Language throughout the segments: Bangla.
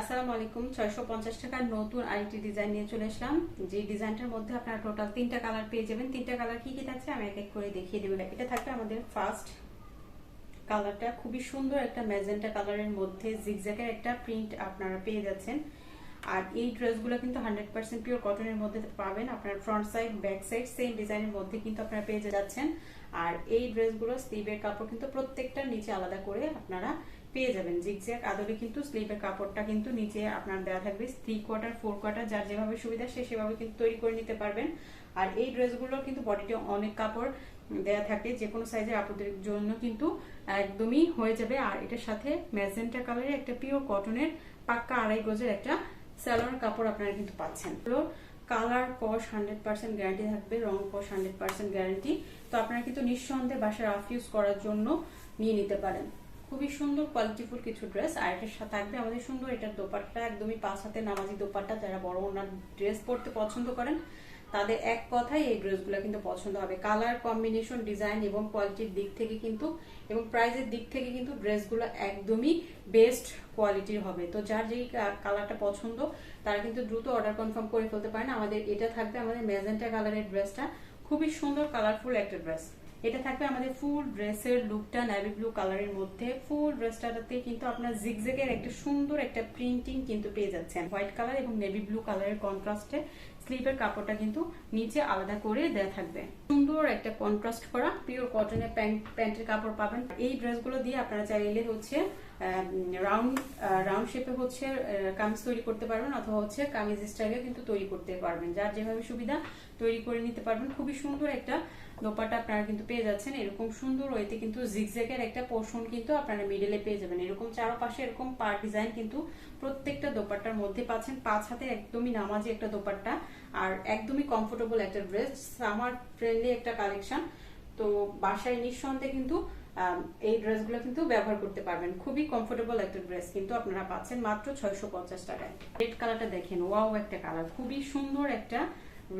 আসসালামু আলাইকুম। ছয়শো পঞ্চাশ টাকার নতুন আরেকটি ডিজাইন নিয়ে চলে আসলাম। যে ডিজাইনটার মধ্যে আপনারা টোটাল তিনটা কালার পেয়ে যাবেন, তিনটা কালার কি কি থাকছে আমি এক এক করে দেখিয়ে দেবো। এটা থাকবে আমাদের ফার্স্ট কালারটা খুবই সুন্দর একটা ম্যাজেন্টা কালারের মধ্যে জিগজ্যাকের একটা প্রিন্ট আপনারা পেয়ে যাচ্ছেন। আর এই ড্রেসগুলো কিন্তু হান্ড্রেড পার্সেন্ট পিওর কটনের মধ্যে পাবেন। আপনার front side back side same ডিজাইনের মধ্যে কিন্তু আপনারা পেয়ে যাচ্ছেন। আর এই ড্রেসগুলো স্লিভের কাপড় কিন্তু প্রত্যেকটার নিচে আলাদা করে আপনারা পেয়ে যাবেন। জিগজ্যাক আদলে কিন্তু স্লিভের কাপড়টা কিন্তু নিচে আপনার দেওয়া থাকবে। থ্রি কোয়ার্টার ফোর কোয়ার্টার যার যেভাবে সুবিধা সে সেভাবে কিন্তু তৈরি করে নিতে পারবেন। আর এই ড্রেসগুলো কিন্তু বডিতে অনেক কাপড় দেয়া থাকে, যে কোনো সাইজের আপুদের জন্য কিন্তু একদমই হয়ে যাবে। আর এটার সাথে ম্যাজেন্টা কালারের একটা পিওর কটনের পাক্কা আড়াই গজের একটা স্যালোয়ার কাপড় আপনারা কিন্তু পাচ্ছেন। কালার কস হান্ড্রেড পার্সেন্ট গ্যারান্টি থাকবে, রং কস হান্ড্রেড পার্সেন্ট গ্যারান্টি। তো আপনারা কিন্তু নিঃসন্দেহে বাসায় রাফ ইউজ করার জন্য নিয়ে নিতে পারেন। খুবই সুন্দর কোয়ালিটিফুল কিছু ড্রেস আর এটার সাথে থাকবে আমাদের সুন্দর, এটার দোপাট্টা একদমই পাঁচ হাতে নামাজি দোপাট্টা। যারা বড় ওনার ড্রেস পরতে পছন্দ করেন তাদের এক কথাই এই ড্রেসগুলো কিন্তু পছন্দ হবে। কালার কম্বিনেশন ডিজাইন এবং কোয়ালিটির দিক থেকে কিন্তু এবং প্রাইজের দিক থেকে কিন্তু ড্রেসগুলো একদমই বেস্ট কোয়ালিটির হবে। তো যার যেই কালারটা পছন্দ, তারা কিন্তু দ্রুত অর্ডার কনফার্ম করে ফেলতে পারেন। আমাদের এটা থাকবে আমাদের ম্যাজেন্টা কালারের ড্রেসটা খুবই সুন্দর কালারফুল একটা ড্রেস এটা থাকবে আমাদের ফুল ড্রেসের লুকটা নেভি ব্লু কালারের মধ্যে। ফুল ড্রেসটাতে কিন্তু আপনার জিগজেগের একটা সুন্দর একটা প্রিন্টিং কিন্তু পেয়ে যাচ্ছেন। হোয়াইট কালার এবং নেভি ব্লু কালারের কন্ট্রাস্টে স্লিভের কাপড়টা কিন্তু নিচে আলাদা করে দেওয়া থাকবে। সুন্দর একটা কন্ট্রাস্ট করা। পিওর কটনের প্যান্ট প্যান্টের কাপড় পাবেন। এই ড্রেসগুলো দিয়ে আপনারা চাইলে হচ্ছে রাউন্ড রাউন্ড শেপে হচ্ছে কামিজ তৈরি করতে পারবেন অথবা হচ্ছে কামিজ স্টাইলে কিন্তু তৈরি করতে পারবেন। যার যেভাবে সুবিধা তৈরি করে নিতে পারবেন। খুবই সুন্দর একটা দোপাটা আপনারা কিন্তু পেয়ে যাচ্ছেন। এরকম সুন্দর ওইতে কিন্তু জিগজ্যাগের একটা পোর্শন কিন্তু আপনারা মিডলে পেয়ে যাবেন। এরকম চারপাশে এরকম পার ডিজাইন কিন্তু প্রত্যেকটা দোপাট্টার মধ্যে পাচ্ছেন। পাঁচ হাতে একদমই নামাজি একটা দোপাট্টা। আর একদমই কমফোর্টেবল একটা ড্রেস সামার ফ্রেন্ডলি একটা কালেকশন তো বাসায় নিঃসন্দেহে কিন্তু এই ড্রেসগুলো কিন্তু ব্যবহার করতে পারবেন। খুবই কমফোর্টেবল একটা ড্রেস কিন্তু আপনারা পাচ্ছেন মাত্র ছয়শো পঞ্চাশ টাকায়। রেড কালারটা দেখেন ওয়াও একটা কালার খুবই সুন্দর একটা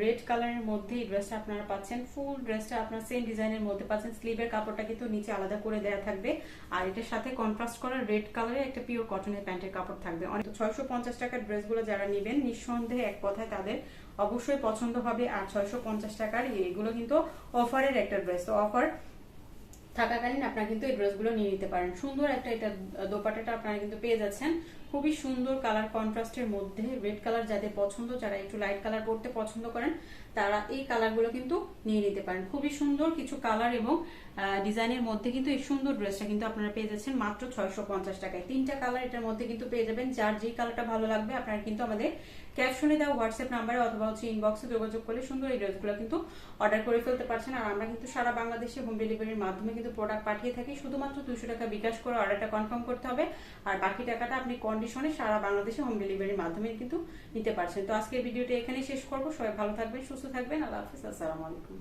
রেড কালারের মধ্যে এই ড্রেসটা আপনারা পাচ্ছেন। ফুল ড্রেসটা আপনার সেম ডিজাইনের মধ্যে পাচ্ছেন। স্লিভের কাপড়টা কিন্তু নিচে আলাদা করে দেওয়া থাকবে। আর এটার সাথে কন্ট্রাস্ট করা রেড কালারের একটা পিওর কটনের প্যান্টের কাপড় থাকবে। অনেক ছয়শো পঞ্চাশ টাকার ড্রেসগুলো যারা নেবেন, নিঃসন্দেহে এক কথায় তাদের অবশ্যই পছন্দ হবে। আর ছয়শো পঞ্চাশ টাকার এগুলো কিন্তু অফারের একটা ড্রেস তো অফার থাকাকালীন আপনারা কিন্তু এই ড্রেসগুলো নিয়ে নিতে পারেন। সুন্দর একটা এটা দোপাটাটা আপনারা কিন্তু পেয়ে যাচ্ছেন। খুবই সুন্দর কালার কন্ট্রাস্টের মধ্যে রেড কালার যাদের পছন্দ, যারা একটু লাইট কালার পরতে পছন্দ করেন, তারা এই কালারগুলো কিন্তু নিয়ে নিতে পারেন। খুবই সুন্দর কিছু কালার এবং ডিজাইনের মধ্যে কিন্তু এই সুন্দর ড্রেসটা কিন্তু আপনারা পেয়ে যাচ্ছেন মাত্র ছয়শো পঞ্চাশ টাকায়। তিনটা কালার এটার মধ্যে কিন্তু পেয়ে যাবেন। যার যেই কালারটা ভালো লাগবে, আপনারা কিন্তু আমাদের ক্যাপশনে দেওয়া হোয়াটসঅ্যাপ নাম্বারে অথবা হচ্ছে ইনবক্সে যোগাযোগ করলে সুন্দর এই ড্রেসগুলো কিন্তু অর্ডার করে ফেলতে পারছেন। আর আমরা কিন্তু সারা বাংলাদেশে হোম ডেলিভারির মাধ্যমে কিন্তু প্রোডাক্ট পাঠিয়ে থাকি। শুধুমাত্র দুশো টাকা বিকাশ করে অর্ডারটা কনফার্ম করতে হবে। আর বাকি টাকাটা আপনি কন্ডিশনে সারা বাংলাদেশে হোম ডেলিভারির মাধ্যমে কিন্তু নিতে পারছেন। তো আজকে ভিডিওটা এখানে শেষ করব। সবাই ভালো থাকবেন, সুস্থ থাকবেন। আল্লাহ হাফিজ। আসসালামু আলাইকুম।